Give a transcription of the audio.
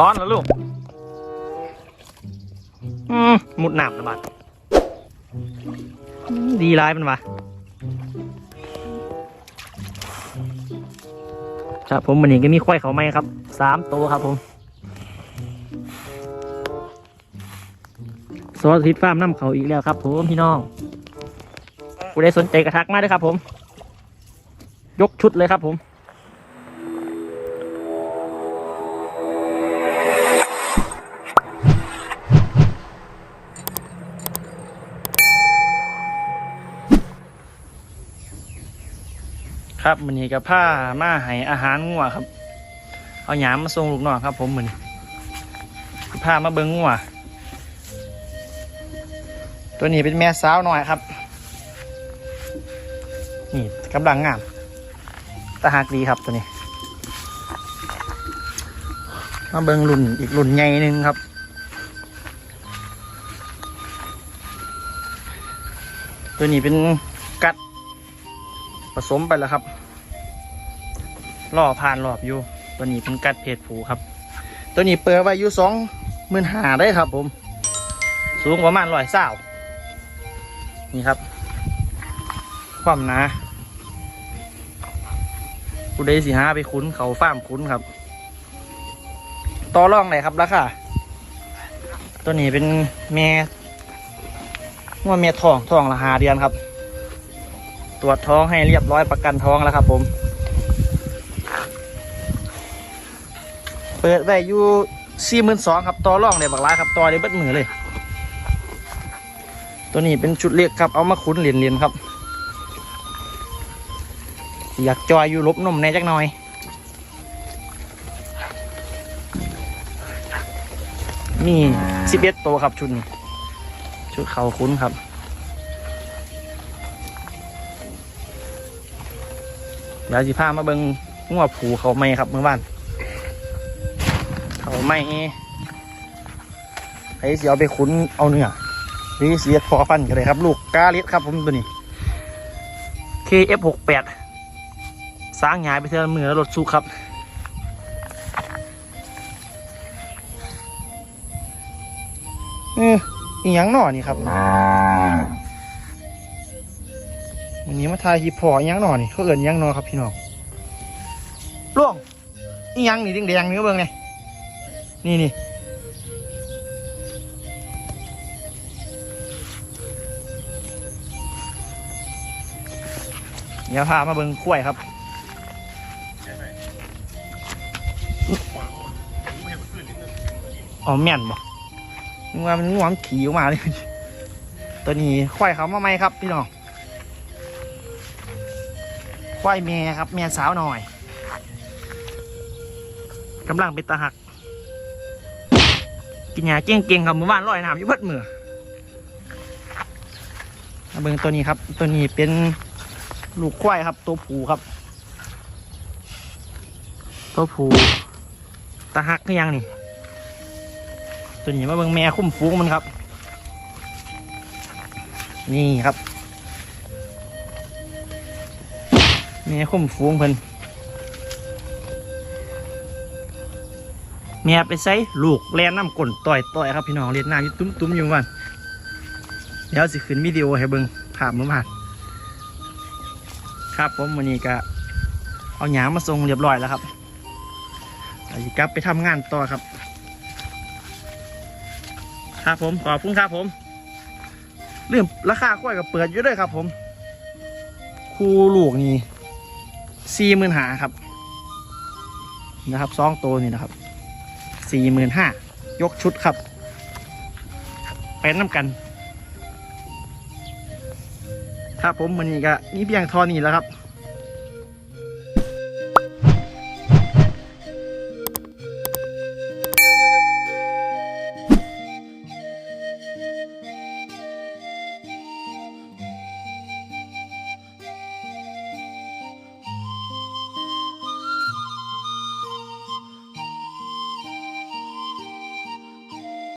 ร้อนแล้วลูก อืมมุดหนามนะบัดดีร้ายมันวะครับผมวันนี้ก็มีควายเขาไหมครับสามตัวครับผมซอสทิพฟาร์มน้ำเขาอีกแล้วครับผมพี่น้องผู้ใดสนใจกระทักมาด้วยครับผม ยกชุดเลยครับผม ครับมันนี้กับผ้ามาให้อาหารงัวครับ เอาหยามมาส่งลูกน้องครับ ผมมือนผ้ามาเบิ้งงัวตัวนี้เป็นแม่สาวหน่อยครับ นี่กำลังงามตาหักดีครับตัวนี้ มาเบิ้งรุ่นอีกรุ่นใหญ่หนึ่งครับตัวนี้เป็น ผสมไปแล้วครับล่อผ่านรอบอยู่ ตัวนี้เป็นกัดเพศผูครับ ตัวนี้เปิดไว้อยู่สองหมื่นหาได้ครับ ผม สูงประมาณร้อยเศร้านี่ครับ ความหนาผู้ใดสิหาไปคุ้นเขาฟ้ามคุ้นครับ ต่อรองไหนครับราคาตัวนี้เป็นแม่ว่าแม่ทองทองละหาเดือนครับ ตรวจท้องให้เรียบร้อยประกันท้องแล้วครับ ผม เปิดไว้อยู่สี่หมื่นสองครับต่อร่องเลยบักร้ายครับต่อได้เบิดมือเลย ตัวนี้เป็นชุดเล็กครับเอามาคุ้นเหรียญเหรียญครับ อยากจอยอยู่ลบนมในจักหน่อยนี่สิบเอ็ดตัวครับชุดนี้ชุดเขาคุ้นครับ ดี๋ยวสิพามาเบิงงัวผูเขาไม่ครับเมื่อวานเขาไม่ไอ้เสียเอาไปคุ้นเอาเนื้อหรือเสียดพอฟันกันเลยครับ ลูกกาเล็ดครับผมตัวนี้ KF68 สร้างหายไปเท่ามือแล้วรถสู้ครับเอออีหยังหน่อนี่ครับันนี้มาทายฮีพออีหยังหน่อนี่เขาเอิญยังหนอครับพี่น้องล่วงอีหยังนี่แดงๆนี่ก็เบิ่งนี่นี่นี่เดี๋ยวพามาเบิ่งกล้วยครับอ๋อแม่นบ่นึกว่ามันงวมขี่ออกมาเลย ตัวนี้ควายเขามาไหมครับพี่น้อง ควายแม่ครับ แม่สาวหน่อยกำลังเป็นตาหัก กินยาเก่งๆครับเมื่อวานลอยน้ำอยู่เบิดมือมาเบิ่งตัวนี้ครับ ตัวนี้เป็นลูกควายครับ ตัวผูครับ ตัวผูตาหักคือยังนี่ตัวนี้มาเบิ่งแม่คุ้มฟูงมันครับ นี่ครับ แม่คุ้มฟูงเพิ่นแม่ไปใส่ลูกแล่นน้ำก้นต่อยต่อยครับพี่น้องเล่นน้ำยุ่ตุ้มตุ้มๆอยู่วันเดี๋ยวสิขึ้นวิดีโอให้เบิ่งภาพมื่อวานครับผมวันนี้ก็เอาหยางมาส่งเรียบร้อยแล้วครับเดี๋ยวสิกลับไปทำงานต่อครับ ครับผมขอบคุณครับผมเรื่องราคากล้วยกับเปิดอยู่ด้วยครับผม คูลูกนี่ สี่หมื่นห้าครับ นะครับสองตัวนี่นะครับสี่หมื่นห้ายกชุดครับแปนน้ำกัน ถ้าผมมันนี่ก็นี่เพียงทอนี่แล้วครับ